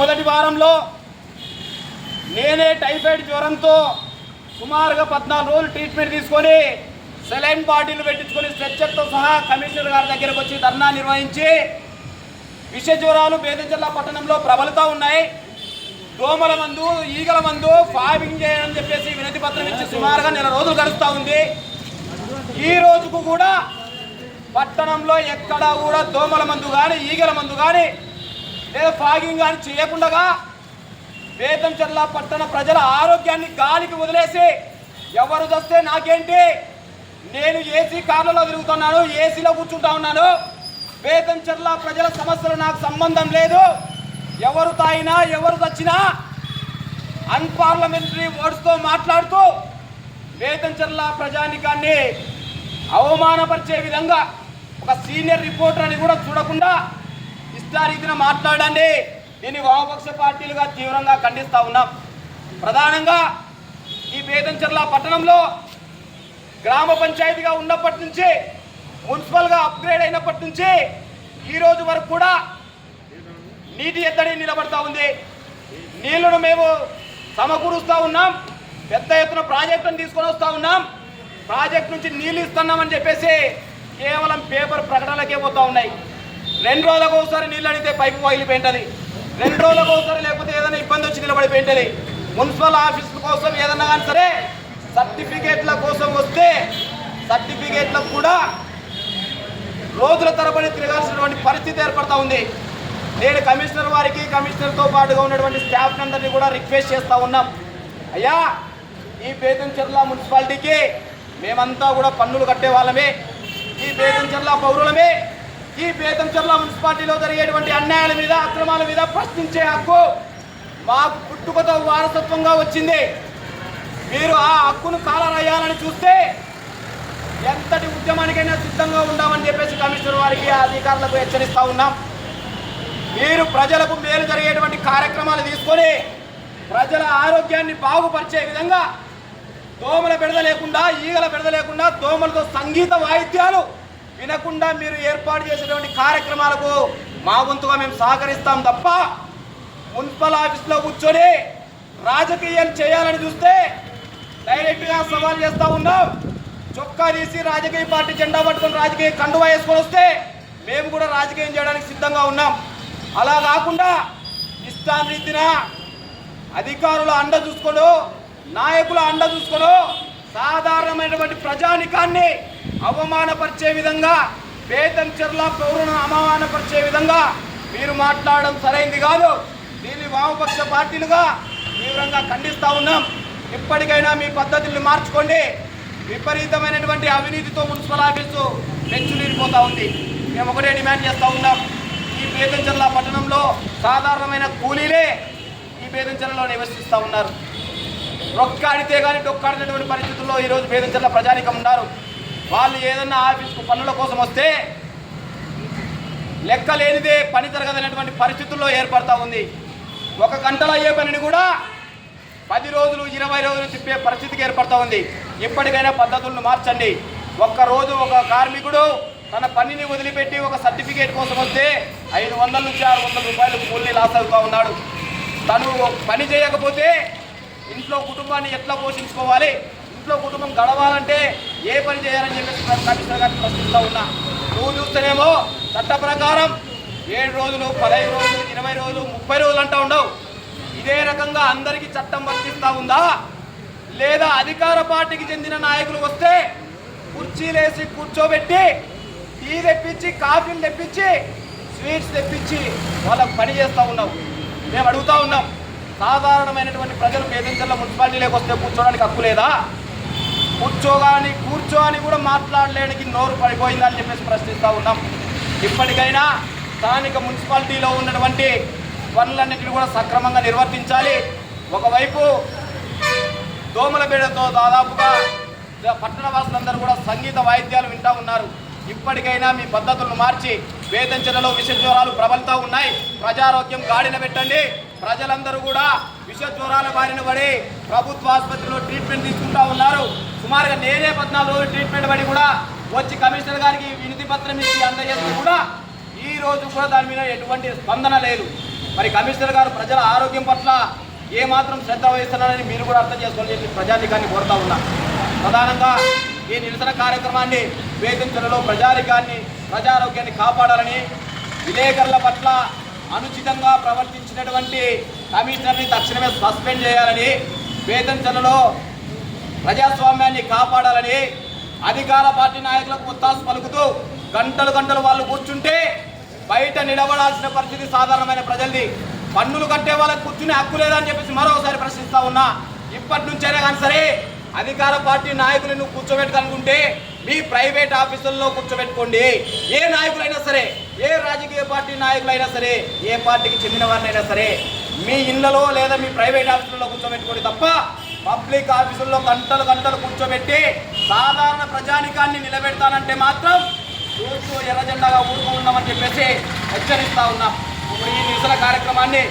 మొదటి వారంలో నేనే టైఫాయిడ్ జ్వరంతో సుమారుగా పద్నాలుగు రోజులు ట్రీట్మెంట్ తీసుకొని సెలైన్ బాటిల్ పెట్టించుకొని స్ట్రెచ్చర్తో సహా కమిషనర్ గారి దగ్గరకు వచ్చి ధర్నా నిర్వహించి విష జ్వరాలు బేదంచెర్ల పట్టణంలో ప్రబలుతూ ఉన్నాయి. దోమల మందు ఈగల మందు ఫార్మింగ్ చేయని చెప్పేసి వినతి పత్రం ఇచ్చి సుమారుగా నెల రోజులు గడుస్తూ ఉంది. ఈ రోజుకు కూడా పట్టణంలో ఎక్కడా కూడా దోమల మందు కానీ ఈగల మందు కానీ లేదా ఫాగింగ్ కానీ చేయకుండా బేతంచెర్ల పట్టణ ప్రజల ఆరోగ్యాన్ని గాలికి వదిలేసి ఎవరు వస్తే నాకేంటి? నేను ఏసీ కార్లలో తిరుగుతున్నాను ఏసీలో కూర్చుంటా ఉన్నాను. బేతంచెర్ల ప్రజల సమస్యలు నాకు సంబంధం లేదు. ఎవరు తాగినా ఎవరు చచ్చినా అన్పార్లమెంటరీ వర్డ్స్తో మాట్లాడుతూ బేతంచెర్ల ప్రజానికాన్ని అవమానపరిచే విధంగా ఒక సీనియర్ రిపోర్టర్ అని కూడా చూడకుండా ఇష్టారీతిన మాట్లాడండి. దీన్ని వామపక్ష పార్టీలుగా తీవ్రంగా ఖండిస్తూ ఉన్నాం. ప్రధానంగా ఈ బేతంచెర్ల పట్టణంలో గ్రామ పంచాయతీగా ఉన్నప్పటి నుంచి మున్సిపల్గా అప్గ్రేడ్ అయినప్పటి నుంచి ఈరోజు వరకు కూడా నీటి ఎద్దడి నిలబడతా ఉంది. నీళ్ళను మేము సమకూరుస్తూ ఉన్నాం. పెద్ద ఎత్తున ప్రాజెక్టును తీసుకొని వస్తూ ఉన్నాం. ప్రాజెక్ట్ నుంచి నీళ్ళు ఇస్తున్నామని చెప్పేసి కేవలం పేపర్ ప్రకటనలకే పోతూ ఉన్నాయి. రెండు రోజులకు ఒకసారి నీళ్ళు అడిగితే పైపు పగిలిపోయింటది రెండు రోజులకు ఒకసారి లేకపోతే ఏదైనా ఇబ్బంది వచ్చి నిలబడిపోయింటది మున్సిపల్ ఆఫీసుల కోసం ఏదన్నా కానీ సరే సర్టిఫికేట్ల కోసం వస్తే సర్టిఫికేట్లకు కూడా రోజుల తరబడి తిరగాల్సినటువంటి పరిస్థితి ఏర్పడతా ఉంది. నేను కమిషనర్ వారికి కమిషనర్తో పాటుగా ఉన్నటువంటి స్టాఫ్ అందరినీ కూడా రిక్వెస్ట్ చేస్తూ ఉన్నాం. అయ్యా ఈ బేతంచెర్ల మున్సిపాలిటీకి మేమంతా కూడా పన్నులు కట్టే వాళ్ళమే ఈ బేతంచెర్ల పౌరులమే. ఈ బేతంచెర్ల మున్సిపాలిటీలో జరిగేటువంటి అన్యాయాల మీద అక్రమాల మీద ప్రశ్నించే హక్కు మాకు పుట్టుకతో వారసత్వంగా వచ్చింది. మీరు ఆ హక్కును కాలరాయాలని చూస్తే ఎంతటి ఉద్యమానికైనా సిద్ధంగా ఉండామని చెప్పేసి కమిషనర్ వారికి అధికారులకు హెచ్చరిస్తూ ఉన్నాం. మీరు ప్రజలకు మేలు జరిగేటువంటి కార్యక్రమాలు తీసుకొని ప్రజల ఆరోగ్యాన్ని బాగుపరిచే విధంగా దోమల బిడద లేకుండా ఈగల బిడద లేకుండా దోమలతో సంగీత వాయిద్యాలు వినకుండా మీరు ఏర్పాటు చేసేటువంటి కార్యక్రమాలకు మా వంతుగా మేము సహకరిస్తాం తప్ప మున్సిపల్ ఆఫీస్లో కూర్చొని రాజకీయం చేయాలని చూస్తే డైరెక్ట్గా సవాల్ చేస్తూ ఉన్నాం. చొక్కా తీసి రాజకీయ పార్టీ జెండా పట్టుకొని రాజకీయ కండువా వేసుకొని వస్తే మేము కూడా రాజకీయం చేయడానికి సిద్ధంగా ఉన్నాం. అలా కాకుండా ఇష్టారీతిన అధికారుల అండ చూసుకోను నాయకుల అండ చూసుకోను సాధారణమైనటువంటి ప్రజానికాన్ని అవమానపరిచే విధంగా వేతన చెర్ల పౌరులను అవమానపరిచే విధంగా మీరు మాట్లాడడం సరైంది కాదు. దీన్ని వామపక్ష పార్టీలుగా తీవ్రంగా ఖండిస్తూ ఉన్నాం. ఇప్పటికైనా మీ పద్ధతుల్ని మార్చుకోండి. విపరీతమైనటువంటి అవినీతితో మున్సిపల్ ఆఫీసు పెంచులీరిపోతా ఉంది. మేము ఒకటే డిమాండ్ చేస్తూ ఉన్నాం. ఈ బేతంచెర్ల పట్టణంలో సాధారణమైన కూలీలే ఈ బేతంచెర్లలో నివసిస్తూ ఉన్నారు. రొక్కాడితే కానీ డొక్కాడినటువంటి పరిస్థితుల్లో ఈరోజు బేదంచెర్ల ప్రజానికం ఉన్నారు. వాళ్ళు ఏదన్నా ఆఫీస్కు పనుల కోసం వస్తే లెక్క లేనిదే పని జరగదనేటువంటి పరిస్థితుల్లో ఏర్పడతా ఉంది. ఒక గంటలో అయ్యే పనిని కూడా పది రోజులు ఇరవై రోజులు తిప్పే పరిస్థితికి ఏర్పడతా ఉంది. ఇప్పటికైనా పద్ధతులను మార్చండి. ఒక్క రోజు ఒక కార్మికుడు తన పనిని వదిలిపెట్టి ఒక సర్టిఫికేట్ కోసం వస్తే ఐదు వందల నుంచి ఆరు వందల రూపాయలు కూలీ లాస్ అవుతూ ఉన్నాడు. తను పని చేయకపోతే ఇంట్లో కుటుంబాన్ని ఎట్లా పోషించుకోవాలి? ఇంట్లో కుటుంబం గడవాలంటే ఏ పని చేయాలని చెప్పేసి కమిషనర్ గారిని ప్రశ్నిస్తూ ఉన్నా. నువ్వు చూస్తేనేమో చట్ట ప్రకారం ఏడు రోజులు పదహైదు రోజులు ఇరవై రోజులు ముప్పై రోజులు అంటా ఉండవు. ఇదే రకంగా అందరికీ చట్టం వర్తిస్తూ ఉందా? లేదా అధికార పార్టీకి చెందిన నాయకులు వస్తే కుర్చీలేసి కూర్చోబెట్టి టీ తెప్పించి కాఫీలు తెప్పించి స్వీట్స్ తెప్పించి వాళ్ళకు పని చేస్తూ ఉన్నావు. మేము అడుగుతూ ఉన్నాం. సాధారణమైనటువంటి ప్రజలు పేదించల మున్సిపాలిటీలోకి వస్తే కూర్చోడానికి హక్కు లేదా? కూర్చోగాని కూర్చో అని కూడా మాట్లాడలేనికి నోరు పడిపోయిందా అని చెప్పేసి ప్రశ్నిస్తూ ఉన్నాం. ఇప్పటికైనా స్థానిక మున్సిపాలిటీలో ఉన్నటువంటి పనులన్నింటినీ కూడా సక్రమంగా నిర్వర్తించాలి. ఒకవైపు దోమల బీడతో దాదాపుగా పట్టణ వాసులందరూ కూడా సంగీత వాయిద్యాలు వింటూ ఉన్నారు. ఇప్పటికైనా మీ పద్ధతులను మార్చి వేదంచనలో విష జ్వరాలు ప్రబలుతూ ఉన్నాయి. ప్రజారోగ్యం గాడిన పెట్టండి. ప్రజలందరూ కూడా విష జ్వరాల బారిన పడి ప్రభుత్వ ఆసుపత్రిలో ట్రీట్మెంట్ తీసుకుంటా ఉన్నారు. సుమారుగా నేనే పద్నాలుగు రోజులు ట్రీట్మెంట్ పడి కూడా వచ్చి కమిషనర్ గారికి వినతి పత్రం ఇచ్చి అందజేస్తూ కూడా ఈ రోజు కూడా దాని మీద ఎటువంటి స్పందన లేదు. మరి కమిషనర్ గారు ప్రజల ఆరోగ్యం పట్ల ఏమాత్రం శ్రద్ధ వహిస్తున్నారని మీరు కూడా అర్థం చేసుకోవాలని చెప్పి ప్రజాధికాన్ని కోరుతా ఉన్నా. ప్రధానంగా ఈ నిరసన కార్యక్రమాన్ని వేధించడంలో ప్రజాధికాన్ని ప్రజారోగ్యాన్ని కాపాడాలని విలేకరుల పట్ల అనుచితంగా ప్రవర్తించినటువంటి కమిషనర్ని తక్షణమే సస్పెండ్ చేయాలని వేధించడంలో ప్రజాస్వామ్యాన్ని కాపాడాలని అధికార పార్టీ నాయకులకు ఉత్తాసు పలుకుతూ గంటలు గంటలు వాళ్ళు కూర్చుంటే బయట నిలబడాల్సిన పరిస్థితి సాధారణమైన ప్రజలది. పన్నులు కట్టే వాళ్ళకి కూర్చునే హక్కు లేదని చెప్పేసి మరోసారి ప్రశ్నిస్తా ఉన్నా. ఇప్పటి నుంచైనా కానీ సరే అధికార పార్టీ నాయకులను కూర్చోబెట్టుకనుకుంటే మీ ప్రైవేట్ ఆఫీసుల్లో కూర్చోబెట్టుకోండి. ఏ నాయకులైనా సరే ఏ రాజకీయ పార్టీ నాయకులైనా సరే ఏ పార్టీకి చెందిన వారినైనా సరే మీ ఇళ్ళలో లేదా మీ ప్రైవేట్ ఆఫీసుల్లో కూర్చోబెట్టుకోండి తప్ప పబ్లిక్ ఆఫీసుల్లో గంటలు గంటలు కూర్చోబెట్టి సాధారణ ప్రజానికాన్ని నిలబెడతానంటే మాత్రం చూస్తూ ఎర్రజెండాగా ఊరుకో ఉన్నామని చెప్పేసి హెచ్చరిస్తా ఉన్నాం. ఇప్పుడు ఈ నిరసన కార్యక్రమాన్ని